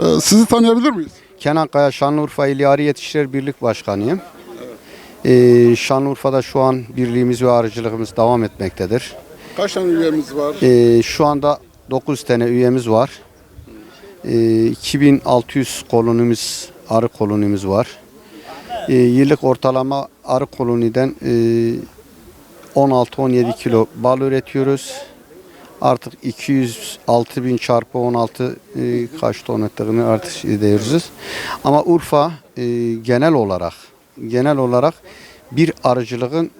Ee, sizi tanıyabilir miyiz? Kenan Kaya Şanlıurfa İl Yarı Yetiştiriciler Birlik Başkanıyım. Ee, Şanlıurfa'da şu an birliğimiz ve arıcılığımız devam etmektedir. Kaç tane üyemiz var? Ee, şu anda 9 tane üyemiz var. Ee, 2600 kolonimiz, arı kolonimiz var. Ee, yıllık ortalama arı koloniden e, 16-17 kilo bal üretiyoruz. Artık 206 bin çarpı 16 e, kaç ton ettiğini artık ediyoruz. Ama Urfa e, genel olarak genel olarak bir arıcılığın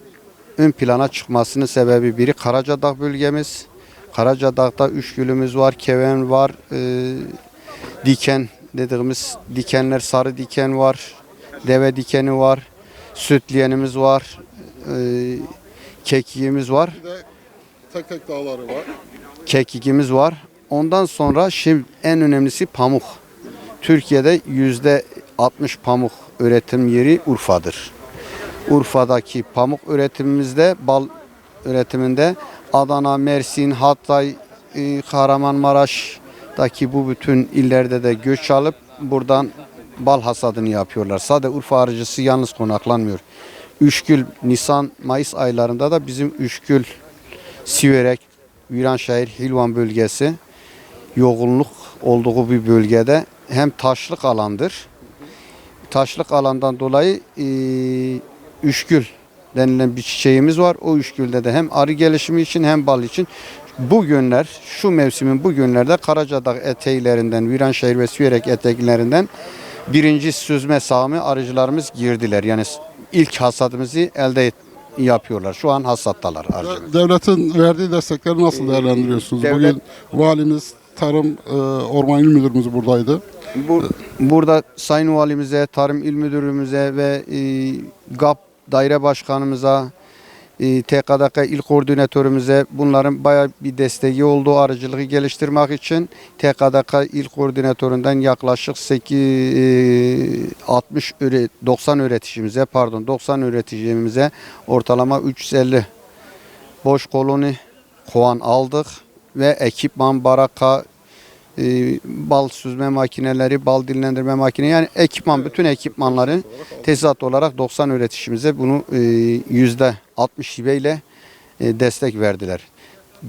ön plana çıkmasının sebebi biri Karacadağ bölgemiz. Karacadağ'da üç gülümüz var, keven var, e, diken dediğimiz dikenler sarı diken var, deve dikeni var, sütleyenimiz var, e, kekiğimiz var, tek tek dağları var. kekikimiz var. Ondan sonra şimdi en önemlisi pamuk. Türkiye'de yüzde 60 pamuk üretim yeri Urfa'dır. Urfa'daki pamuk üretimimizde, bal üretiminde Adana, Mersin, Hatay, e, Kahramanmaraş'taki bu bütün illerde de göç alıp buradan bal hasadını yapıyorlar. Sadece Urfa arıcısı yalnız konaklanmıyor. Üşkül, Nisan, Mayıs aylarında da bizim Üşkül, Siverek, Viranşehir, Hilvan bölgesi yoğunluk olduğu bir bölgede hem taşlık alandır. Taşlık alandan dolayı e, üşkül denilen bir çiçeğimiz var. O üşkülde de hem arı gelişimi için hem bal için bu günler, şu mevsimin bu günlerde Karacadağ eteğlerinden, Viranşehir ve Siverek eteklerinden birinci süzme sahamı arıcılarımız girdiler. Yani ilk hasadımızı elde et, yapıyorlar. Şu an hasattalar arıcılar. Devletin verdiği destekleri nasıl değerlendiriyorsunuz? devlet- Bugün valimiz, tarım, e, orman il müdürümüz buradaydı. Bu, burada Sayın Valimize, Tarım İl Müdürümüze ve e, GAP Daire Başkanımıza, e, TKDK İl Koordinatörümüze bunların bayağı bir desteği oldu arıcılığı geliştirmek için. TKDK İl Koordinatöründen yaklaşık 8, e, 60 üre- 90 üreticimize pardon 90 üreticimize ortalama 350 boş koloni kovan aldık ve ekipman baraka bal süzme makineleri, bal dinlendirme makine yani ekipman bütün ekipmanları tezat olarak 90 üreticimize bunu e, yüzde 60 hibeyle e, destek verdiler.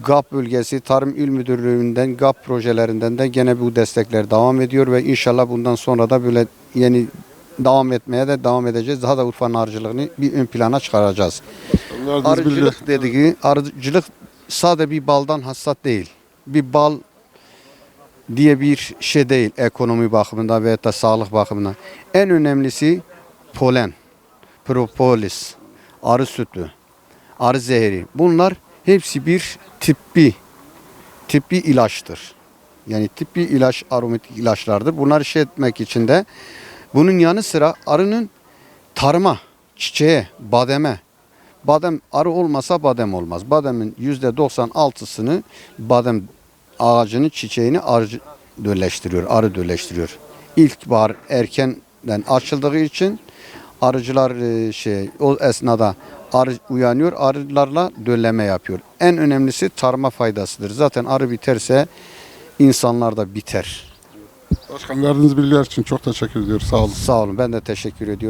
GAP bölgesi Tarım İl Müdürlüğü'nden GAP projelerinden de gene bu destekler devam ediyor ve inşallah bundan sonra da böyle yeni devam etmeye de devam edeceğiz. Daha da Urfa'nın arıcılığını bir ön plana çıkaracağız. Arıcılık dediği, arıcılık sade bir baldan hasat değil. Bir bal diye bir şey değil ekonomi bakımından veya da sağlık bakımından. En önemlisi polen, propolis, arı sütü, arı zehri. Bunlar hepsi bir tıbbi, tıbbi ilaçtır. Yani tıbbi ilaç, aromatik ilaçlardır. Bunları şey etmek için de bunun yanı sıra arının tarıma, çiçeğe, bademe, Badem arı olmasa badem olmaz. Bademin yüzde 96'sını badem ağacının çiçeğini arı dölleştiriyor, arı dölleştiriyor. İlkbahar erkenden açıldığı için arıcılar e, şey o esnada arı uyanıyor, arılarla dölleme yapıyor. En önemlisi tarıma faydasıdır. Zaten arı biterse insanlar da biter. Başkan verdiğiniz bilgiler için çok teşekkür ediyoruz. Sağ olun. Sağ olun. Ben de teşekkür ediyorum.